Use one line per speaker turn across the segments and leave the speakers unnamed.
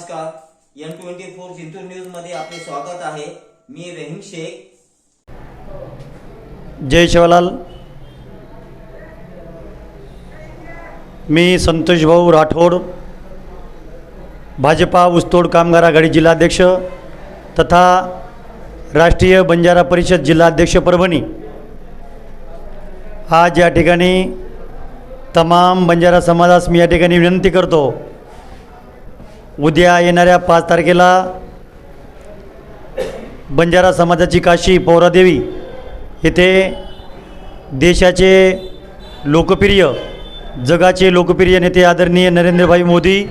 नमस्कार. N twenty four Jintur न्यूजमध्ये आपले स्वागत आहे. मी रहीम शेख.
जय शिवलाल. मी संतोष भाऊ राठोड भाजपा ऊसतोड कामगार आघाडी जिल्हाध्यक्ष तथा राष्ट्रीय बंजारा परिषद जिल्हाध्यक्ष परभणी. आज या ठिकाणी तमाम बंजारा समाजास मी या ठिकाणी विनंती करतो उद्या येणाऱ्या पाच तारखेला बंजारा समाजाची काशी पौरादेवी येथे देशाचे लोकप्रिय जगाचे लोकप्रिय नेते आदरणीय नरेंद्रभाई मोदी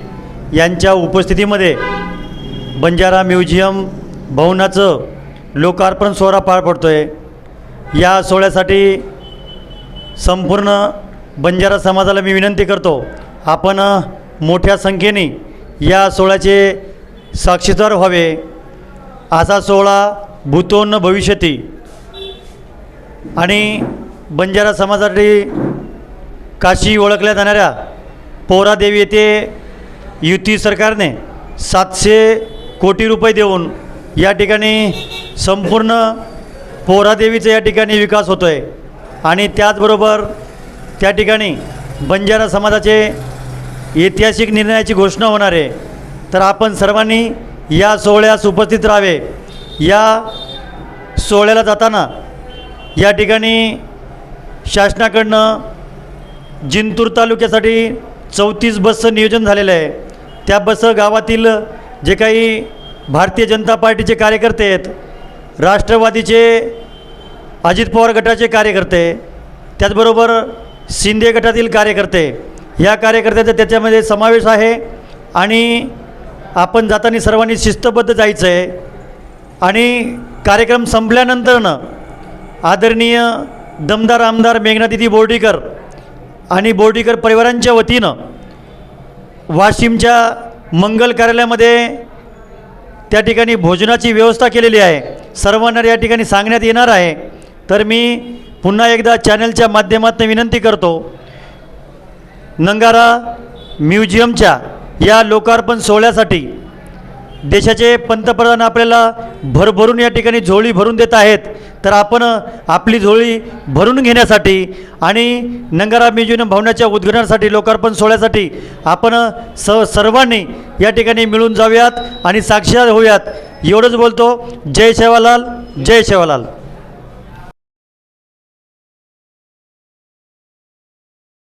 यांच्या उपस्थितीमध्ये बंजारा म्युझियम भवनाचं लोकार्पण सोहळा पार पडतो आहे या सोहळ्यासाठी संपूर्ण बंजारा समाजाला मी विनंती करतो आपण मोठ्या संख्येने या सोहळ्याचे साक्षीदार व्हावे असा सोहळा भूतोन्न भविष्यती आणि बंजारा समाजासाठी काशी ओळखल्या जाणाऱ्या पोरादेवी येथे युती सरकारने सातशे कोटी रुपये देऊन या ठिकाणी संपूर्ण पोरादेवीचा या ठिकाणी विकास होतो आहे आणि त्याचबरोबर त्या ठिकाणी बंजारा समाजाचे ऐतिहासिक निर्णयाची घोषणा होणार आहे. तर आपण सर्वांनी या सोहळ्यास उपस्थित राहावे. या सोहळ्याला जाताना या ठिकाणी शासनाकडनं जिंतूर तालुक्यासाठी चौतीस बसचं नियोजन झालेलं आहे. त्या बस गावातील जे काही भारतीय जनता पार्टीचे कार्यकर्ते आहेत राष्ट्रवादीचे अजित पवार गटाचे कार्यकर्ते त्याचबरोबर शिंदे गटातील कार्यकर्ते या कार्यकर्त्याचा त्याच्यामध्ये समावेश आहे आणि आपण जाताना सर्वांनी शिस्तबद्ध जायचं आहे आणि कार्यक्रम संपल्यानंतरनं आदरणीय दमदार आमदार मेघनादिदी बोर्डीकर आणि बोर्डीकर परिवारांच्या वतीनं वाशिमच्या मंगल कार्यालयामध्ये त्या ठिकाणी भोजनाची व्यवस्था केलेली आहे. सर्वांना या ठिकाणी सांगण्यात येणार आहे. तर मी पुन्हा एकदा चॅनलच्या माध्यमातून विनंती करतो नंगारा म्युझियमच्या या लोकार्पण सोहळ्यासाठी देशाचे पंतप्रधान आपल्याला भरभरून या ठिकाणी झोळी भरून देत आहेत. तर आपण आपली झोळी भरून घेण्यासाठी आणि नंगारा म्युझियम भवनाच्या उद्घाटनासाठी लोकार्पण सोहळ्यासाठी आपण स सर्वांनी या ठिकाणी मिळून जाऊयात आणि साक्षीदार होऊयात. एवढंच बोलतो. जय शेवालाल जय शेवालाल.